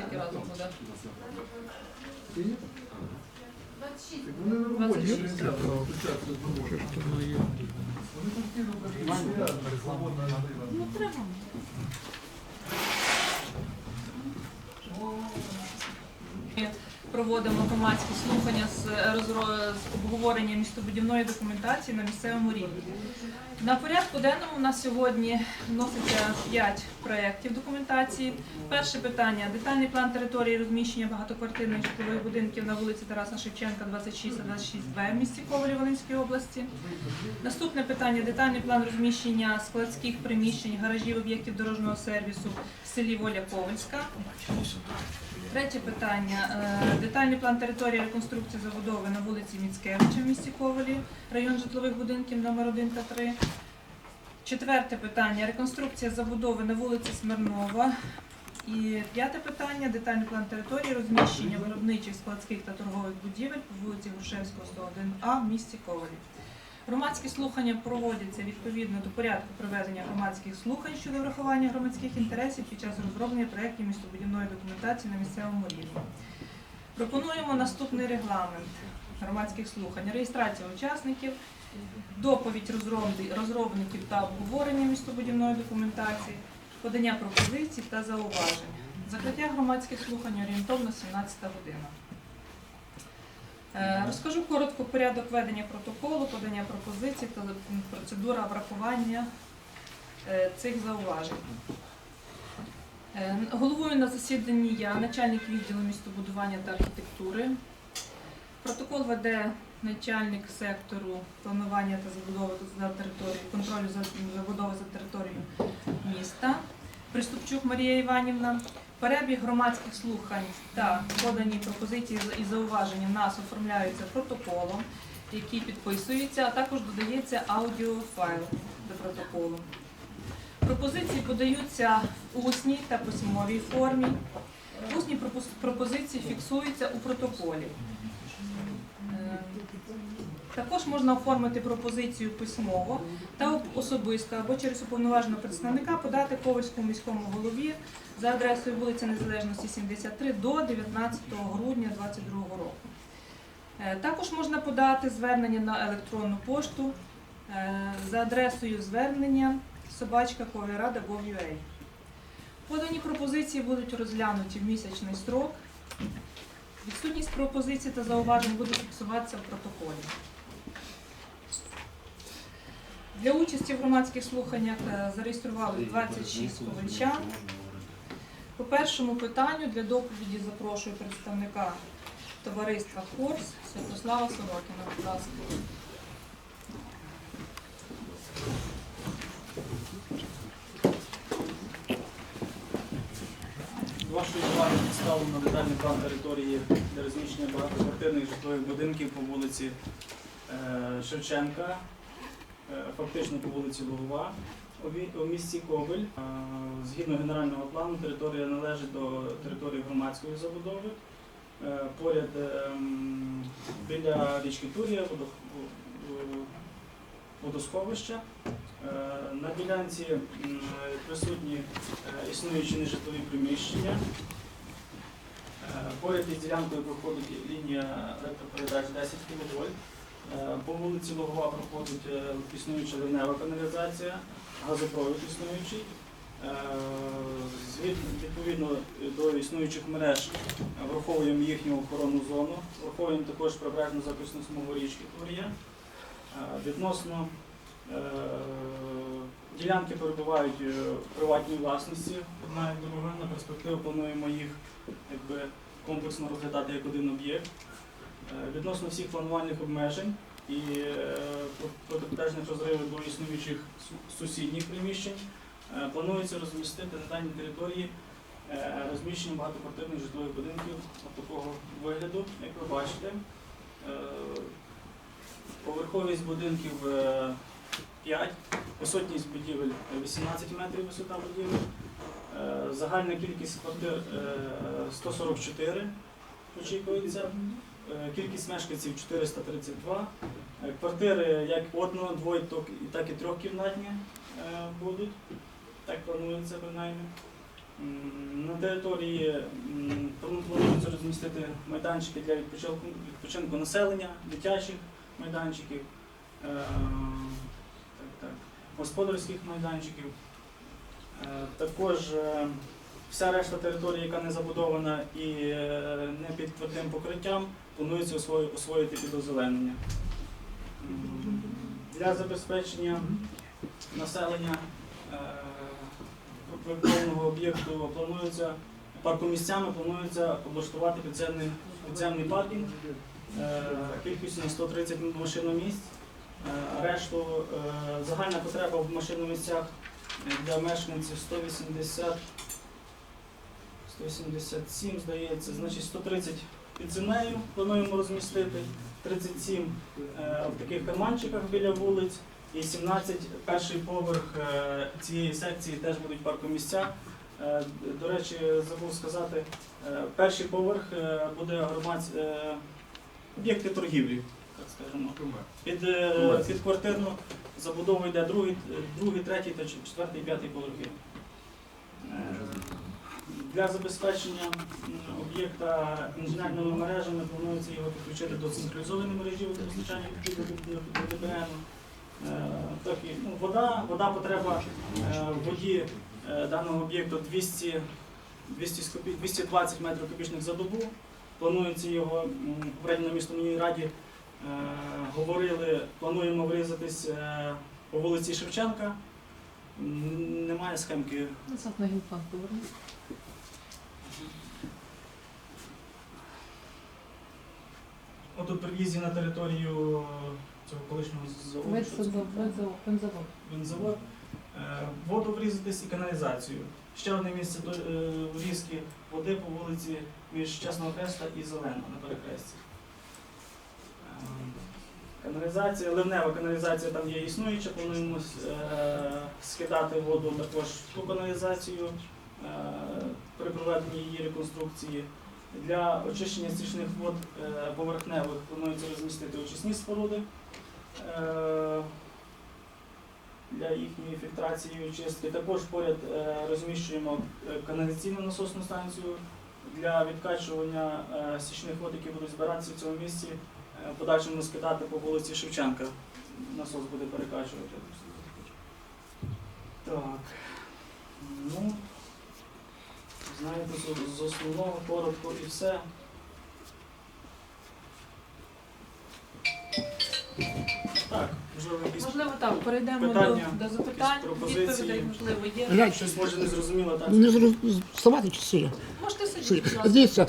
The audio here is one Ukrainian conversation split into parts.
скільки разом буде? Вони на роботі, 26. не можна включатися з роботи. Вони постійно стоять, свободна людина. Ну треба. Ми Проводимо громадські слухання з, з обговорення містобудівної документації на місцевому рівні. На порядку денному у нас сьогодні вноситься 5 проєктів документації. Перше питання детальний план території розміщення багатоквартирних житлових будинків на вулиці Тараса Шевченка, 26 та 26Б в місті Ковалі Волинської області. Наступне питання детальний план розміщення складських приміщень, гаражів, об'єктів дорожнього сервісу в селі Воля Ковальська. Третє питання. е, Детальний план території реконструкції забудови на вулиці Міцкевича в місті Ковалі, район житлових будинків номер 1 та 3. Четверте питання. Реконструкція забудови на вулиці Смирнова. І п'яте питання. Детальний план території розміщення виробничих складських та торгових будівель по вулиці Грушевського, 101А в місті Ковалі. Громадські слухання проводяться відповідно до порядку проведення громадських слухань щодо врахування громадських інтересів під час розроблення проєктів містобудівної документації на місцевому рівні. Пропонуємо наступний регламент громадських слухань: реєстрація учасників, доповідь розробників та обговорення містобудівної документації, подання пропозицій та зауважень. Закриття громадських слухань орієнтовно 17 година. Е, Розкажу коротко порядок ведення протоколу, подання пропозицій та процедура врахування е, цих зауважень. Е, Головою на засіданні я, начальник відділу містобудування та архітектури. Протокол веде начальник сектору планування та забудови за територією, контролю за забудови за територією міста. Приступчук Марія Іванівна. Перебіг громадських слухань та подані пропозиції і зауваження нас оформляються протоколом, який підписується, а також додається аудіофайл до протоколу. Пропозиції подаються в усній та письмовій формі. Усні пропозиції фіксуються у протоколі. Також можна оформити пропозицію письмово та особисто або через уповноваженого представника подати Ковальському міському голові за адресою вулиця Незалежності 73 до 19 грудня 2022 року. Е, Також можна подати звернення на електронну пошту е, за адресою звернення собачка Ковірада.gov.ua. Подані пропозиції будуть розглянуті в місячний строк. Відсутність пропозицій та зауважень буде фіксуватися в протоколі. Для участі в громадських слуханнях е, зареєстрували 26 ковальчан. По першому питанню для доповіді запрошую представника товариства Хорс Святослава Сорокіна. Будь ласка. Вашої уваги представлено детальний план території для розміщення багатоквартирних житлових будинків по вулиці е, Шевченка, фактично по вулиці Лугова. У місті Ковель, е, згідно генерального плану, територія належить до території громадської забудови. Е, Поряд ем, біля річки Турія водосховища. Е, На ділянці присутні е, існуючі нежитлові приміщення. Е, Поряд із ділянкою проходить лінія електропередач 10 кВт. Е, По вулиці Логова проходить е, існуюча ливнева каналізація, газопровід існуючий. Е, Відповідно до існуючих мереж враховуємо їхню охоронну зону, враховуємо також прибережну захисну смугу річки Тур'я. Е, Відносно ділянки перебувають в приватній власності, одна і друга. На перспективу плануємо їх якби, комплексно розглядати як один об'єкт. Е, Відносно всіх планувальних обмежень і е, про- протипожежних розривів до існуючих сусідніх приміщень, е, планується розмістити на даній території розміщення багатоквартирних житлових будинків такого вигляду, як ви бачите. Поверховість будинків е, 5, висотність будівель е, 18 метрів висота будівель. Загальна кількість квартир е, 144 очікується. Е, Кількість мешканців 432. Е, Квартири як одно, двоє, так і трьохкімнатні е, будуть. Так планується принаймні. На території планується розмістити майданчики для відпочинку, відпочинку населення, дитячих майданчиків, е, так, так, господарських майданчиків. Е, Також е, вся решта території, яка не забудована і е, не під твердим покриттям, планується освоїти під озеленення. Для забезпечення населення е, проєктованого об'єкту планується паркомісцями планується облаштувати підземний, підземний паркінг е, кількістю на 130 машиномісць. Е, Решту загальна потреба в машиномісцях для мешканців 180 187, здається, значить 130 під землею плануємо розмістити, 37 е, в таких карманчиках біля вулиць і 17 перший поверх е, цієї секції теж будуть паркомісця. Е, До речі, забув сказати, перший поверх буде громадсь... об'єкти торгівлі, так скажемо. Під, під квартирну забудову йде другий, другий, третій та четвертий, п'ятий поверхи. Для забезпечення об'єкта інженерними мережами планується його підключити до централізованої мережі водопостачання ДБН. Е, ну, вода, вода потреба е, воді е, даного об'єкту 200, 200 220 метрів кубічних за добу. Планується його в районній міській раді е, говорили, плануємо врізатись по вулиці Шевченка. Немає схемки. Назад на гімпан повернути. Отут при в'їзді на територію цього колишнього заводу. бензавод. бензовод, е, воду врізатись і каналізацію. Ще одне місце е, врізки води по вулиці між Чесного Хреста і Зелена на перехресті. Е, Каналізація, ливнева каналізація там є існуюча, плануємо скидати воду також в ту каналізацію при проведенні її реконструкції. Для очищення стічних вод е, поверхневих планується розмістити очисні споруди. Е, для їхньої фільтрації і очистки. Також поряд е, розміщуємо каналізаційну насосну станцію для відкачування стічних вод, які будуть збиратися в цьому місці, подальшому скидати по вулиці Шевченка. Насос буде перекачувати. Так. Ну, знаєте, з, з основного коротко і все. Так, можливо, якісь Можливо, так, перейдемо до, Питання, до запитань, якісь пропозиції? відповідей, можливо, є. Щось може не зрозуміло, так? не зрозуміло ставати чи сидіти? Можете сидіти. Дивіться,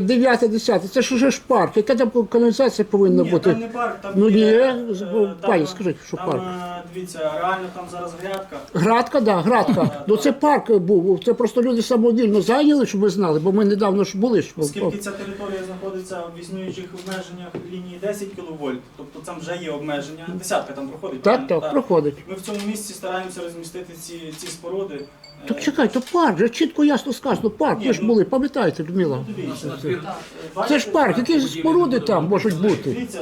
9 10 це ж уже ж парк. Яка там каналізація повинна Ні, бути? там не парк, там Ну ні, є, е, пані, там, скажіть, що там, парк. е, Дивіться, реально там зараз грядка. Градка, да, градка. Ну це парк був. Це просто люди самовільно зайняли, щоб ви знали, бо ми недавно ж були. ж. Оскільки ця територія знаходиться в існуючих обмеженнях лінії 10 кВт, тобто там вже є обмеження. Десятка там проходить. Так, правильно? так, проходить. Ми в цьому місці стараємося розмістити ці, ці споруди. Е, Так чекай, то парк, вже чітко ясно сказано, парк, ви ж ну- були, пам'ятаєте, Людмила? Це ж парк, які споруди там можуть бути. Дивіться,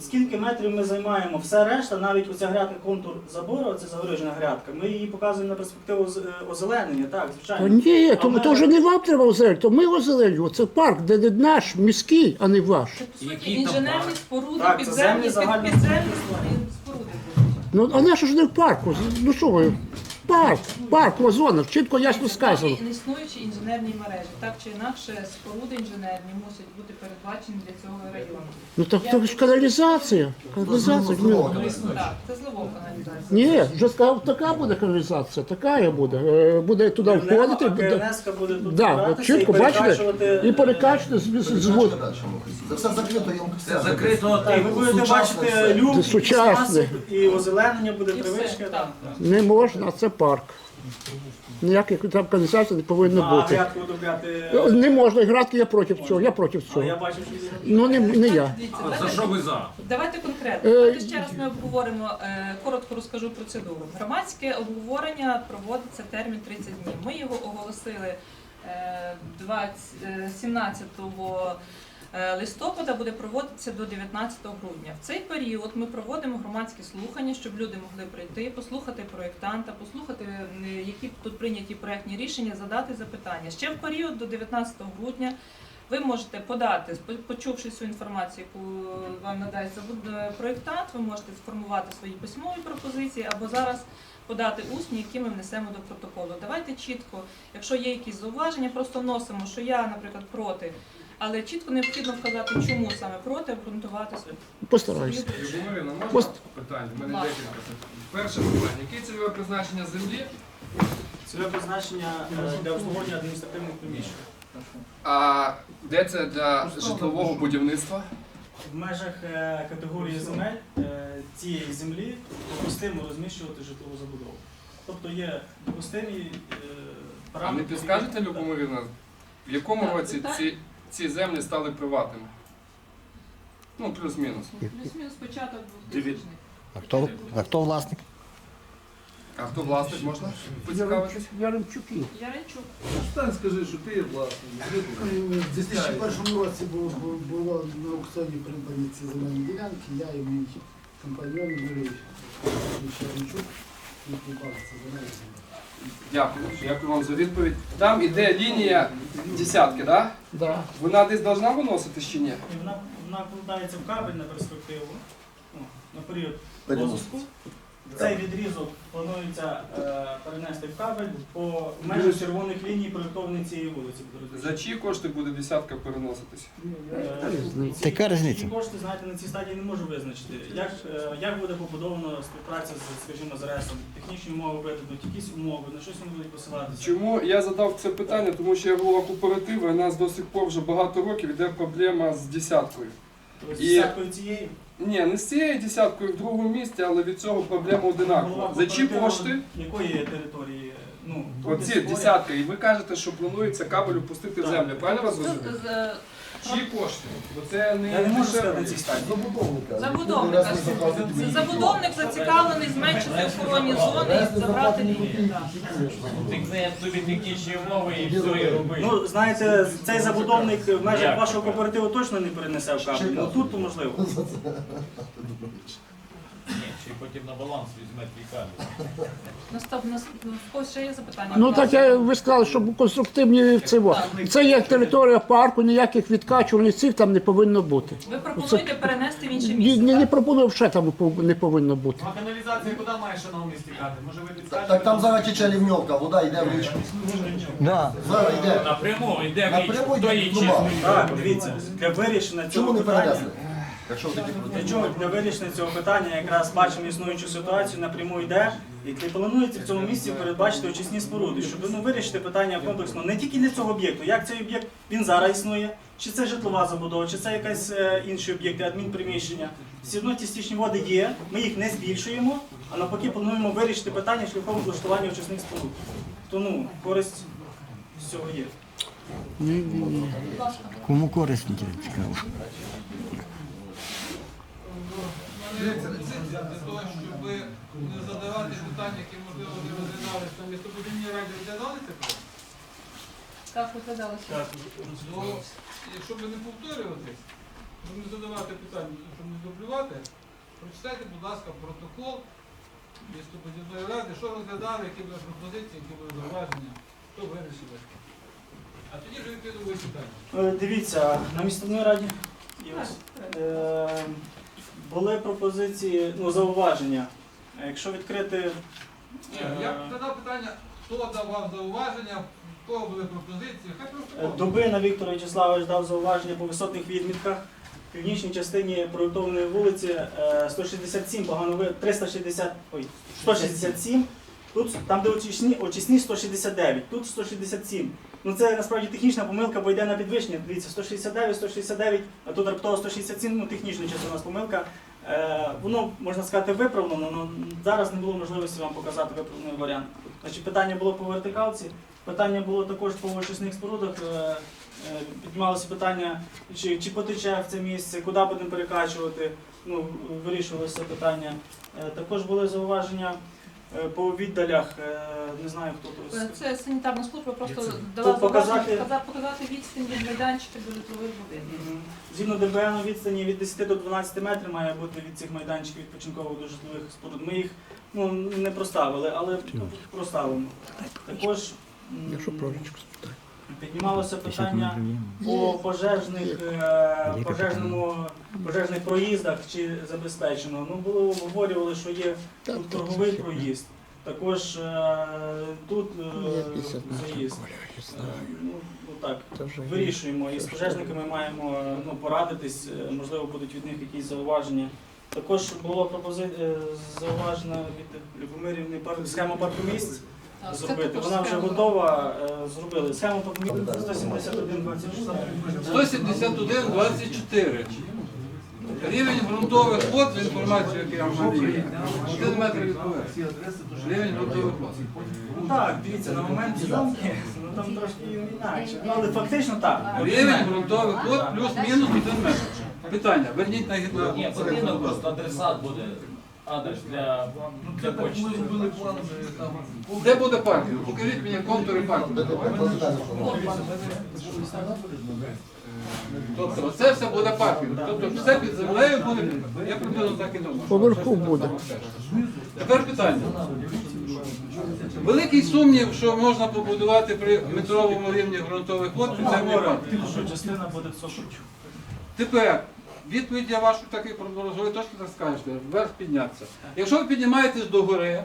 скільки метрів ми займаємо, все решта, навіть оця грядка контур забору, це загорожена грядка, ми її показуємо на перспективу з- е, озеленення, так, Та звичайно. ні, А то, ми- то вже не вам треба озеленювати, то ми озеленюємо. Це парк, де де наш, міський, а не ваш. Це, по суті, Який там інженерні споруди, Так, це підземні, землі під, підземні споруди. Ну, а наш ж не в парку. Ну що ви? Парк, парк, озона, чітко ясно сказано. Самі Існуючі інженерні мережі, так чи інакше, споруди інженерні мусять бути передбачені для цього району. Ну так то ж каналізація. Каналізація. Людмила. Так, це зловов каналізація. Ні, вже сказав, така буде каналізація, така я буде. Е, Буде туди входити. Буде- буде тут Да, чітко, і бачите, і перекачати з, Це все закрито, я вам Це закрито Так, ви будете бачити люк, і озеленення буде привичка. Не можна, це парк. Ніяких там каналізацій не повинно А бути. грядку обробляти. Не можна, і градки я проти цього, я проти А я цього. бачив, що. Ну не, не я. Дивіться, За що ви за? Давайте конкретно. Е, Давайте ще раз ми обговоримо, е, коротко розкажу процедуру. Громадське обговорення проводиться термін 30 днів. Ми його оголосили е, 20, е, 17 е, листопада буде проводитися до 19 грудня. В цей період ми проводимо громадські слухання, щоб люди могли прийти, послухати проєктанта, послухати, е, які тут прийняті проєктні рішення, задати запитання. Ще в період до 19 грудня ви можете подати, почувши цю інформацію, яку вам надасть забуд- е, проєктант, ви можете сформувати свої письмові пропозиції або зараз подати усні, які ми внесемо до протоколу. Давайте чітко, якщо є якісь зауваження, просто вносимо, що я, наприклад, проти. Але чітко необхідно вказати, чому саме проти, обґрунтувати свою Постараюся. Любомирівна, можна Пост- питання? У мене Ласка. декілька питань. Перше питання. Яке цільове призначення землі? Цільове призначення е, для обслуговування адміністративних приміщень. А де це для житлового будівництва? В межах е, категорії земель е, цієї землі допустимо розміщувати житлову забудову. Тобто є допустимі е, А не підскажете, Любомирівна, в якому Так, році питання. ці, ці землі стали приватними? Ну, плюс-мінус. Плюс-мінус початок Дев'ять. 2000 А хто, а хто власник? А хто власник можна поцікавитись? Яремчуки. Яренчук. Стань, скажи, що ти є власник. У 2001 році було, було на аукціоні придбані ці земельні ділянки, я і мій компаньон Юрій Шевчук відкупали ці земельні ділянки. Дякую. Дякую вам за відповідь. Там іде лінія десятки, так? Да? Да. Вона десь должна виносити чи ні? І вона, вона вкладається в кабель на перспективу, ну, на період розвитку. Цей відрізок планується е, перенести в кабель по межах червоних ліній проєктованої цієї вулиці. буде За чиї кошти буде десятка переноситись? Е, різниця. ці- Яка різниця? Ці кошти, знаєте, на цій стадії не можу визначити. Як, е, як буде побудована співпраця з, скажімо, з РЕСом? Технічні умови видадуть, якісь умови, на щось вони будуть посилатися. Чому я задав це питання? Тому що я голова кооперативу, і у нас до сих пор вже багато років іде проблема з десяткою. Тобто, І- з десяткою цієї Ні, не з цією десяткою в другому місці, але від цього проблема одинакова. За чиї кооперативу кошти? Якої території? Ну, Оці десятки. І ви кажете, що планується кабель опустити в землю. Правильно вас З- розумію? з- Чиї кошти? Бо це не Я не можу дешево. сказати на цій стадії. Забудовника. Забудовник. Це Забудовник зацікавлений зменшити охоронні зони і забрати лінію. так. Тикне собі технічні умови і все, і роби. Ну, знаєте, цей забудовник в межах вашого кооперативу точно не перенесе в кабель. Ну тут то можливо. Чи потім на баланс візьме твій кабель. Настав нас в когось ще є запитання. Ну так я ви сказали, що конструктивні цього. Це як територія парку, ніяких відкачувань цих там не повинно бути. Ви пропонуєте перенести в інше місце. ні, не пропоную, ще там не повинно бути. А каналізація куди має шановні стікати? Може ви підскажете? Так там зараз тече лівньовка, вода йде в річку. Да. Зараз йде. Напряму, йде в річку, хто йде її труба. Так, дивіться, для вирішення Чому цього не питання. перенесли? Якщо такі Для чого для вирішення цього питання якраз бачимо існуючу ситуацію, напряму йде, і планується в цьому місці передбачити очисні споруди, щоб ну, вирішити питання комплексно не тільки для цього об'єкту, як цей об'єкт він зараз існує, чи це житлова забудова, чи це якась е, інші об'єкти, адмінприміщення. Все одно ті стічні води є, ми їх не збільшуємо, а навпаки плануємо вирішити питання шляхом влаштування очисних споруд. То ну, користь з цього є. Кому корисно цікаво? Дивіться, для того, щоб не задавати питання, які можливо не розглядалися, там містобудівній раді розглядали це питання? Так, викладалося. Ну, якщо ви не повторюватись, щоб не задавати питання, щоб не дублювати, прочитайте, будь ласка, протокол містобудівної ради, що розглядали, які були пропозиції, які були зауваження, що вирішили. А тоді вже відповідно будуть питання. Е, Дивіться, на місцевій раді є ось, е, були пропозиції, ну, зауваження. Е, Якщо відкрити. Е, Я задав питання, хто дав вам зауваження, хто були пропозиції, хай Е, просто. Дубина Віктор Вячеславович дав зауваження по висотних відмітках. В північній частині проєктованої вулиці е, 167, Баганови 360, ой, 167. Тут там, де очисні, очисні 169, тут 167. Ну це насправді технічна помилка, бо йде на підвищення. Дивіться, 169, 169, а тут раптово 167, ну у нас помилка. Е, воно, можна сказати, виправлено, але зараз не було можливості вам показати виправлений варіант. Значить, питання було по вертикалці, питання було також по очисних спорудах. Е, е, піднімалося питання, чи, чи потече в це місце, куди будемо перекачувати. Ну, вирішувалося питання. Е, також були зауваження Е, По віддалях, е, не знаю хто то Е, Це санітарна служба, просто дала Тут показати- завдання показати відстань від майданчика до житлових будинків. Мгм. Згідно ДБН відстані від 10 до 12 метрів має бути від цих майданчиків відпочинкових до житлових споруд. Ми їх ну, не проставили, але проставимо. Також м, Якщо про річку спитаю. Піднімалося питання по пожежних, е, пожежному, пожежних проїздах чи забезпечено. Ну, було обговорювали, що є тут торговий проїзд. Також е, тут е, Є 50 метрів, заїзд. Е. Ну, є. Вирішуємо і з пожежниками маємо е, ну, порадитись, е, можливо, будуть від них якісь зауваження. Також було пропози... е, зауважено від Любомирівни пар... схему паркомісць Так, зробити. Вона вже готова, е, зробили. Схему паркомісць 171 26. 171, 24. Рівень ґрунтових вод, за інформацією, яку я вам надію, 1 метр від поверхні. Рівень ґрунтових вод. Ну так, дивіться, на момент зйомки, ну там трошки інакше. Ну, але фактично так. Рівень ґрунтових вод плюс-мінус 1 метр. Питання, верніть на гідно. Ні, потрібно просто адресат буде. Адрес для, для почти. Де буде паркінг? Покажіть мені контури паркінгу. Тобто це все буде паркінг. Тобто все під землею буде. Я приблизно так і думаю. Поверху буде. Тепер питання. Великий сумнів, що можна побудувати при метровому рівні ґрунтових вод підземний Говоримо, паркінг. що частина буде в сокручу. Тепер відповідь я вашу так продовжую, ви точно так скажете, вверх піднятися. Якщо ви піднімаєтесь до гори,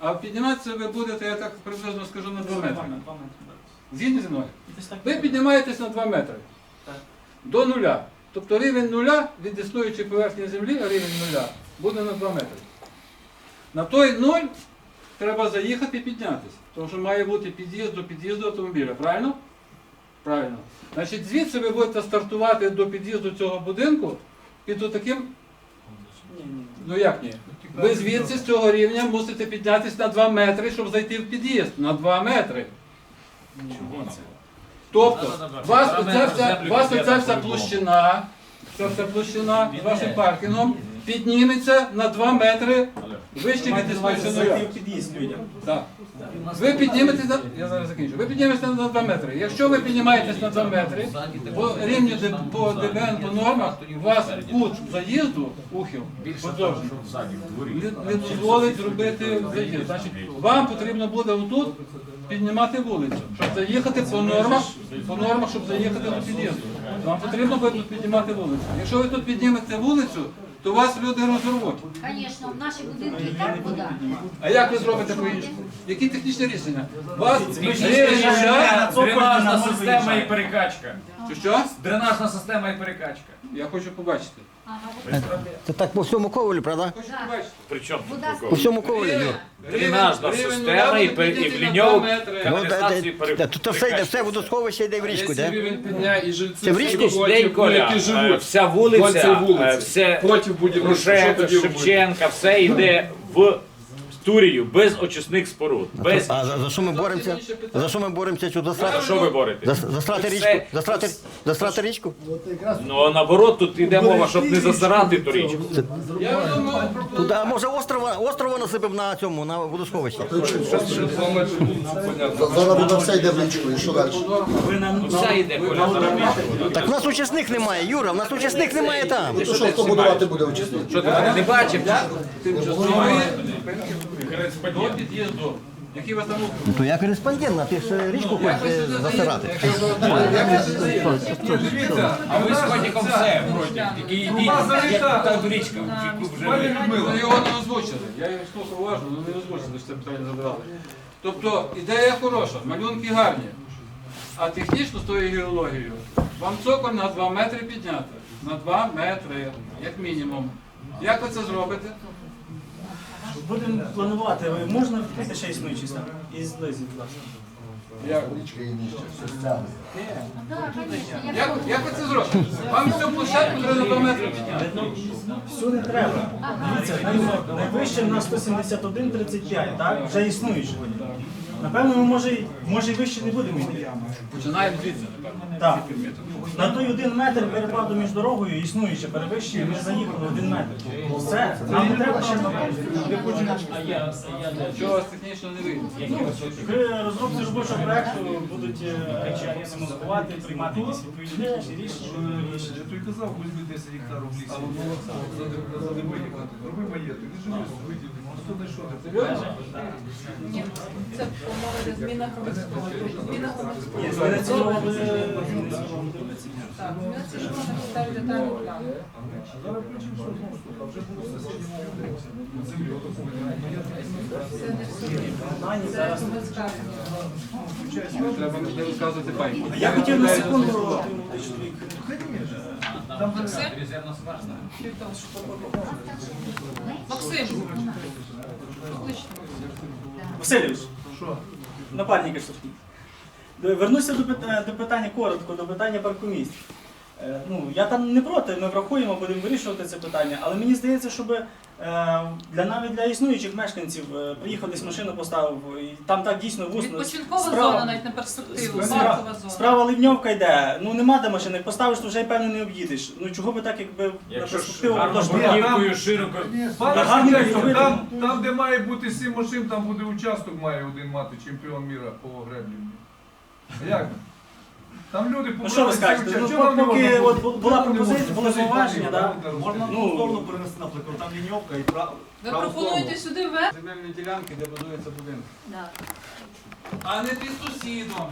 а підніматися ви будете, я так приблизно скажу, на 2 метри. Згідні зі мною? Ви піднімаєтесь на 2 метри. До нуля. Тобто рівень нуля від існуючої поверхні землі, а рівень нуля буде на 2 метри. На той нуль треба заїхати і піднятися. Тому що має бути під'їзд до під'їзду автомобіля, правильно? Правильно. Значить, звідси ви будете стартувати до під'їзду цього будинку під отаким. Ні, ні. Ну як ні? Ви звідси з цього рівня мусите піднятися на 2 метри, щоб зайти в під'їзд. На 2 метри. Тобто, вас оця вся, вас оця вся площина, ця вся площина з вашим паркінгом підніметься на 2 метри вище від існуючого під'їзд людям. Так. Ви підніметесь на я зараз закінчу. Ви підніметеся на 2 метри. Якщо ви піднімаєтесь на 2 метри, по рівню по ДБН по нормах, у вас кут заїзду, ухил, не, не дозволить зробити заїзд. Значить, вам потрібно буде отут піднімати вулицю, щоб заїхати по нормах, по нормах, щоб заїхати до під'їзду. Вам потрібно буде тут піднімати вулицю. Якщо ви тут піднімете вулицю, то вас люди розорвуть. Звісно, в наші будинки і так вода. А як ви зробите по-іншому? Які технічні рішення? Вас рішення Дренажна система і перекачка. Що що? Дренажна система і перекачка. Я хочу побачити. Ага, Це так по всьому ковалю, правда? Причому По всьому ковалю, Юр. Дренажна система і пер- і в ліньову каналізацію пере- Тут все йде, все водосховище йде в річку, де? і жильці Це в річку? всі День Коля, які е, живуть. вся вулиця, е, все Проти будівництва. Що Грушевська, тоді робити? Шевченка, все йде в Турію без очисних споруд. Без А за, за що ми боремося? За що ми боремося? Що засрати? що ви боретесь? За, засрати Це- річку? Засрати, засрати річку? Ну а наоборот, тут йде мова, щоб не засирати ту річку. Я думаю, про а може острова, острова насипав на цьому, на водосховищі? Понятно. Зараз буде все йде в річку, і що далі? Ну, Вся йде, Коля. Так в нас учасних немає, Юра, в нас учасних немає там. Ти що, хто будувати буде учасник? Що ти не бачив? До під'їзду. Які вас там Ну то я кореспондент, а ти ж річку хочеш е, засирати. Дивіться, А ви котиком все проти. Тільки йдіть, як та річка, яку вже ви. Його не озвучили. Я його слухав уважно, але не озвучили, що це питання задавали. Тобто ідея хороша, малюнки гарні. А технічно з тою геологією вам цоколь на 2 метри підняти. На 2 метри, як мінімум. Як ви це зробите? Будемо планувати. Ви можна відкрити ще існуючий стан? І злизі, будь ласка. Як, як, як ви це зробите? Вам всю площадку треба до 2 метри підняти. Всю не треба. Дивіться, най- найвище в нас 171,35, так? Вже існуючий. Напевно, ми може, й- може і вище не будемо йти. Починаємо звідси. Так. На той один метр перепаду між дорогою існуюче перевищує, ми заїхали один метр. Все, нам не треба ще А я, чого вас технічно не вийде? При розробці робочого проекту будуть е, самозбувати, приймати якісь відповідні технічні рішення. Я той казав, візьми 10 гектарів лісу. Роби маєток, не живи, виділи. Ні, це умови зміна громадського. Зміна громадського. Ні, зміна цільового Так, зміна цільового на підставі детального плану. Це не все. Це громадська. Треба не. Я хотів на секунду. Максим? Максим. Кличте. що? напарника штрафні. Вернуся до, пита- до питання коротко, до питання паркомісць. Е, Ну, я там не проти, ми врахуємо, будемо вирішувати це питання, але мені здається, щоб е, для навіть для існуючих мешканців е, приїхав десь машину поставив, і там так дійсно вусно. Відпочинкова справа- зона навіть на перспективу, Справа, зона. справа ливньовка йде, ну нема де машини, поставиш, то вже й певно не об'їдеш. Ну чого би так, якби на Якщо ж перспективу бруківкою широко. Пане там, там, де має бути сім машин, там буде участок, має один мати чемпіон міра по греблі. Як? Там люди Ну що ви скажете? Ну, поки от бу- була пропозиція, були зауваження, да? Можна Ну, перенести, наприклад, там ліньовка і право. Ви пропонуєте сюди ввести? Земельні ділянки, де будується будинок. Да. А не під сусідом,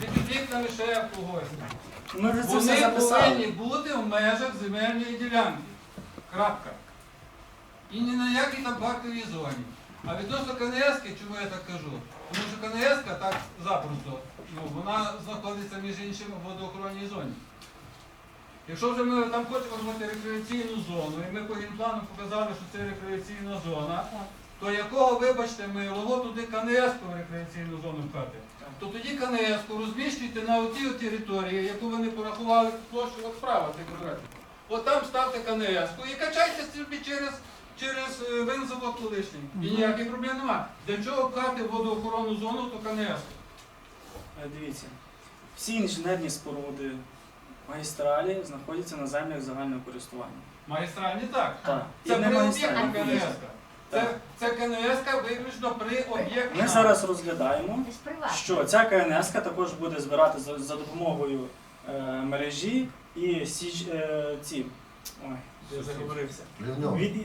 не під вікнами ще в когось. ми вже це все Вони записали. повинні бути в межах земельної ділянки. Крапка. І ні на якій там парковій зоні. А відносно КНС, чому я так кажу? Тому що КНС так запросто, ну, вона знаходиться між іншим в водоохоронній зоні. Якщо вже ми там хочемо зробити рекреаційну зону, і ми по генплану показали, що це рекреаційна зона, то якого, вибачте, милого туди КНС в рекреаційну зону вкати? То тоді КНС розміщуйте на отій території, яку вони порахували площу от справа цих квадратів. От там ставте КНС і качайте собі через, через е, бензовод колишній. І ніяких проблем нема. Для чого пхати в водоохоронну зону, то КНС. Е, Дивіться, всі інженерні споруди, магістралі знаходяться на землях загального користування. Магістральні так. Так. І Це не при магістральні. об'єктах КНС. Це, Так. це КНС виключно при об'єктах. Ми зараз розглядаємо, що ця КНС також буде збирати за, за допомогою е, мережі і січ, е, ці. Ой, я заговорився. Від,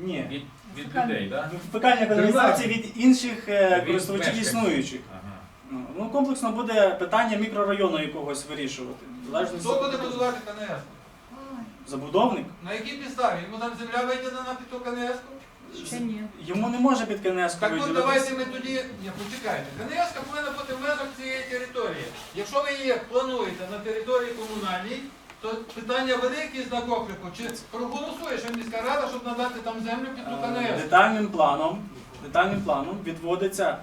ні, Від, від людей, так? фекальні каналізації від інших е, Від користувачів мешканців. існуючих. Ну, Ну, комплексно буде питання мікрорайону якогось вирішувати. В залежності Хто буде будувати КНС? Забудовник. На якій підставі? Йому там земля виділена під ту КНС? Ще ні. Йому не може під КНС Так от давайте ми тоді. Ні, почекайте. КНС повинна бути в межах цієї території. Якщо ви її плануєте на території комунальній, то питання велике знак оклику. Чи проголосує ще міська рада, щоб надати там землю під ту Е, КНС? Детальним планом, детальним планом відводиться,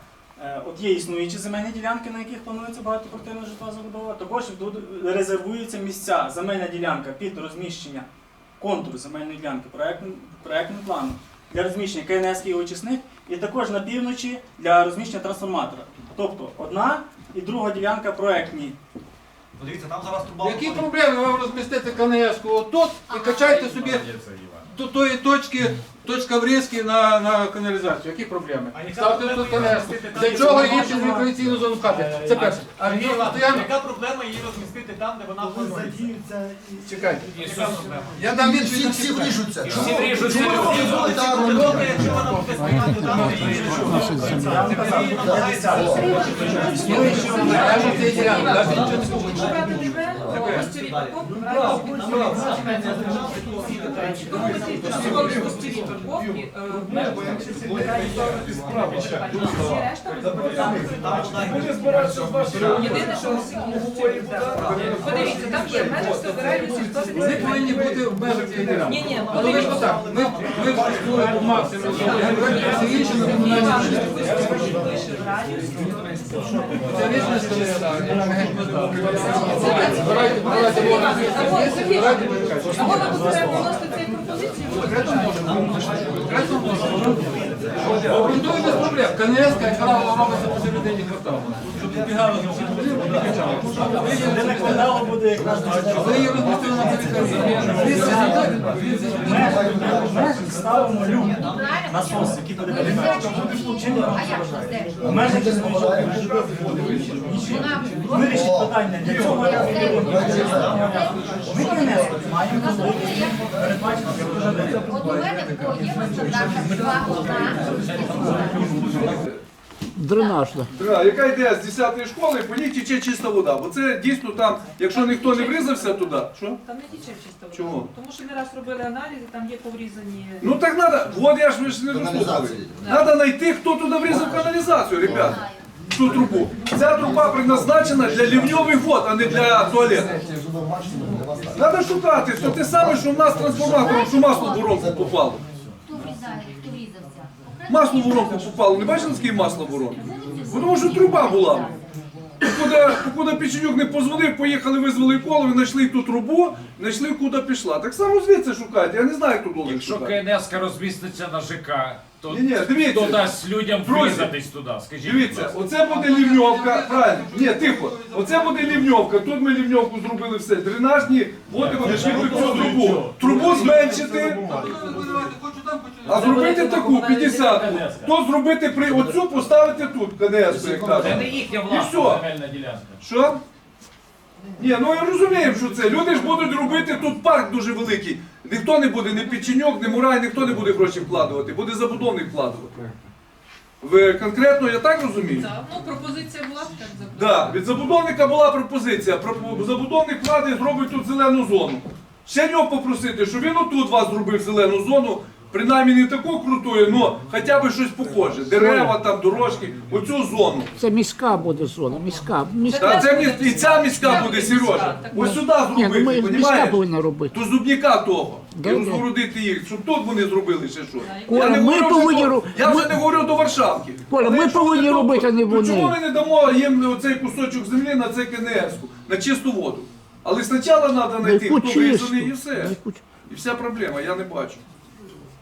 от є існуючі земельні ділянки, на яких планується багатоквартирна житлова забудова, також тут резервуються місця, земельна ділянка під розміщення, контур земельної ділянки проектним планом для розміщення КНС і очисних, і також на півночі для розміщення трансформатора. Тобто одна і друга ділянка проектні. Дивіться, там зараз труба. Які проблеми вам розмістити КНС отут і качайте собі до тої точки, точка врізки на, на каналізацію. Які проблеми? Ставте тут КНС. Для чого її через рекреаційну зону пхати? Це перше. А стоянок? Яка проблема її розмістити там, де вона планується? Чекайте. Я дам відповідь Всі, всі вріжуться. Всі вріжуться. Чому ви Всі дозволите Добре, якщо вона буде стояти там, де її її намагається Межах тебе, гостєві парковки, брати собі гостєві парковки, е, в межах всі Єдине, що подивіться, там є в межах собиральні Вони повинні бути в межах ділянки. Ні, ні, так, ми, ми вступили по максимуму, все інше ми комунальні. Це рішення пропозицію. Обґрунтуй без проблем. КНС, яка робиться посередині кварталу. Щоб Для кварталу буде якраз Ми ставимо люк, насос, який буде як ж це? У межах існуючого Вирішить питання для цього. Ми принесли, маємо передбачити дуже От у мене є два одна. Дренажна. Да, яка йде з 10-ї школи, по ній тече чиста вода. Бо це дійсно там, якщо ніхто не врізався туди, що? Там не тіче чисто вода. Чого? Тому що ми раз робили аналізи, там є поврізані. Ну так треба, от я ж ви ж не дослухали. Треба знайти, хто туди врізав каналізацію, ребята. Ту трубу. Ця труба предназначена для лівньових вод, а не для туалету. Треба шукати, то те саме, що в нас трансформатором, що масло в воронку попало. Хто врізає, хто врізався? Масло в воронку попало. Не бачили, скільки масла в воронку? Тому що труба була. Покуди, покуди Печенюк не позвонив, поїхали, визвали коло, знайшли ту трубу, знайшли, куди пішла. Так само звідси шукати, я не знаю, хто должен Якщо шукати. КНС розміститься на ЖК, то Ні-ні, дивіться. хто дасть людям Друзі, врізатись туди? Скажіть, Дивіться, будь ласка. оце буде лівньовка, правильно, ні, тихо, оце буде лівньовка, тут ми лівньовку зробили все, дренажні води вони в цю трубу. Трубу зменшити, а зробити таку, 50 То зробити при оцю поставити тут, КНС, як Це не кажуть. їхня І власна все. земельна ділянка. Що? Ні, ну я розумію, що це. Люди ж будуть робити тут парк дуже великий. Ніхто не буде, ні печеньок, ні мурай, ніхто не буде гроші вкладувати, буде забудовник вкладувати. Ви конкретно, я так розумію? Так, ну пропозиція була так Да, від забудовника була пропозиція. Про- Забудовник влади зробить тут зелену зону. Ще нього попросити, щоб він отут вас зробив зелену зону, принаймні не таку крутою, але хоча б щось похоже. Дерева, там, дорожки, оцю зону. Це міська буде зона, міська. міська. Та це міс- і ця міська буде, Сережа. Ось сюди Ні, ну ми зробити, міська понімаєш? повинна робити. До зубняка того. І Да, да. розгородити їх, щоб тут вони зробили ще щось. Коля, Я не ми говорю вже повинні до- ру- Я вже ми- не говорю до Варшавки. Коля, Але ми якщо повинні вони робити, а не то вони. Чому ми не дамо їм оцей кусочок землі на це КНС, на чисту воду? Але спочатку треба знайти, хто вирізаний і чисту? все. І вся проблема, я не бачу.